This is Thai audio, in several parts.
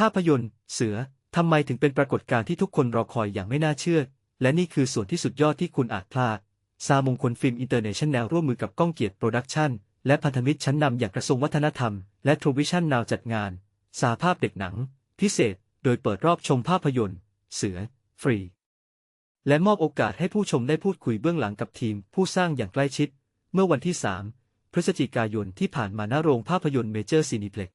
ภาพยนตร์ เสือทำไมถึงเป็นปรากฏการณ์ที่ทุกคนรอคอยอย่างไม่น่าเชื่อ และนี่คือส่วนที่สุดยอดที่คุณอาจพลาด ซามงคลฟิล์มอินเตอร์เนชั่นแนลร่วมมือกับก้องเกียรติโปรดักชั่น และพันธมิตรชั้นนำอย่างกระทรวงวัฒนธรรม และทรวิชั่นนาวจัดงาน สาภาพเด็กหนัง พิเศษ โดยเปิดรอบชมภาพยนตร์ เสือ ฟรี และมอบโอกาสให้ผู้ชมได้พูดคุยเบื้องหลังกับทีม ผู้สร้างอย่างใกล้ชิด เมื่อวันที่ 3 พฤศจิกายนที่ผ่านมาณโรงภาพยนตร์เมเจอร์ซีนิเพล็ก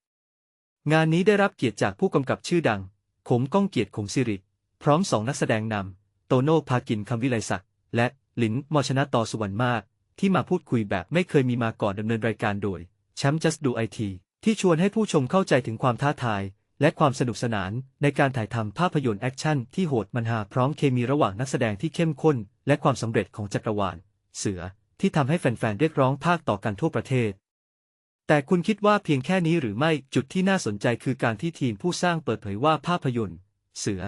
งานนี้ได้รับเกียรติจากผู้กำกับชื่อดัง ขมก้องเกียรติขมสิริ พร้อมสองนักแสดงนำ โตโน่พากินคำวิไลศักดิ์ และหลินมอชนะตอสุวรรณมาก ที่มาพูดคุยแบบไม่เคยมีมาก่อนดำเนินรายการโดยแชมป์ Just Do IT ที่ชวนให้ผู้ชมเข้าใจถึงความท้าทาย และความสนุกสนานในการถ่ายทำภาพยนตร์แอคชั่นที่โหดมันหาพร้อมเคมีระหว่างนักแสดงที่เข้มข้น และความสำเร็จของจักรวาล เสือที่ทำให้แฟนๆเรียกร้องภาคต่อกันทั่วประเทศ แต่คุณคิดว่าเพียงแค่นี้หรือไม่จุดที่น่าสนใจคือการที่ทีมผู้สร้างเปิดเผยว่าภาพยนตร์ เสือ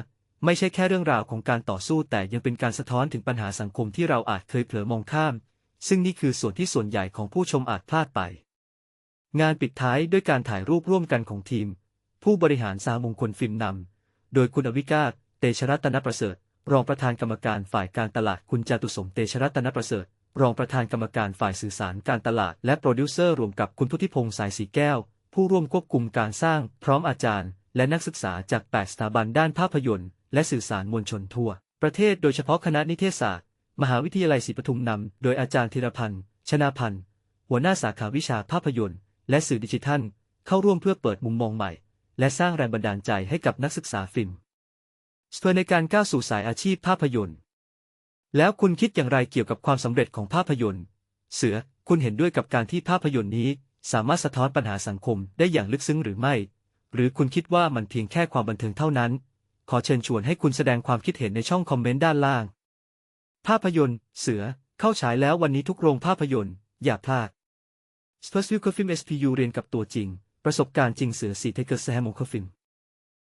ไม่ใช่แค่เรื่องราวของการต่อสู้แต่ยังเป็นการสะท้อนถึงปัญหาสังคมที่เราอาจเคยเผลอมองข้าม ซึ่งนี่คือส่วนที่ส่วนใหญ่ของผู้ชมอาจพลาดไป งานปิดท้ายด้วยการถ่ายรูปร่วมกันของทีม ผู้บริหารสามงคลฟิล์มนำโดยคุณอวิกาเตชรัตนประเสริฐ รองประธานกรรมการฝ่ายการตลาดคุณจตุสมเตชรัตนประเสริฐ รองประธานกรรมการฝ่ายสื่อสารการตลาด และโปรดิวเซอร์รวมกับคุณพุทธิพงษ์สายสีแก้ว ผู้ร่วมควบคุมการสร้างพร้อมอาจารย์ และนักศึกษาจาก 8 สถาบันด้านภาพยนตร์ และสื่อสารมวลชนทั่ว ประเทศโดยเฉพาะคณะนิเทศศาสตร์ มหาวิทยาลัยศรีปทุมนำโดยอาจารย์ธีรพันธ์ชนาพันธ์หัวหน้าสาขาวิชาภาพยนตร์ และสื่อดิจิทัล เข้าร่วมเพื่อเปิดมุมมองใหม่ และสร้างแรงบันดาลใจให้กับนักศึกษาฟิล์มเพื่อในการก้าวสู่สายอาชีพภาพยนตร์ แล้วคุณคิดอย่างไรเกี่ยวกับความสำเร็จของภาพยนตร์ เสือ คุณเห็นด้วยกับการที่ภาพยนตร์นี้สามารถสะท้อนปัญหาสังคมได้อย่างลึกซึ้งหรือไม่ หรือคุณคิดว่ามันเพียงแค่ความบันเทิงเท่านั้น ขอเชิญชวนให้คุณแสดงความคิดเห็นในช่องคอมเมนต์ด้านล่าง ภาพยนตร์ เสือ เข้าฉายแล้ววันนี้ทุกโรงภาพยนตร์ อย่าพลาด s p u r s v i e w ฟิล์ม SPU เรียนกับตัวจริง ประสบการณ์จริงเสือสีเทเกอร์แซมงคฟิล์ม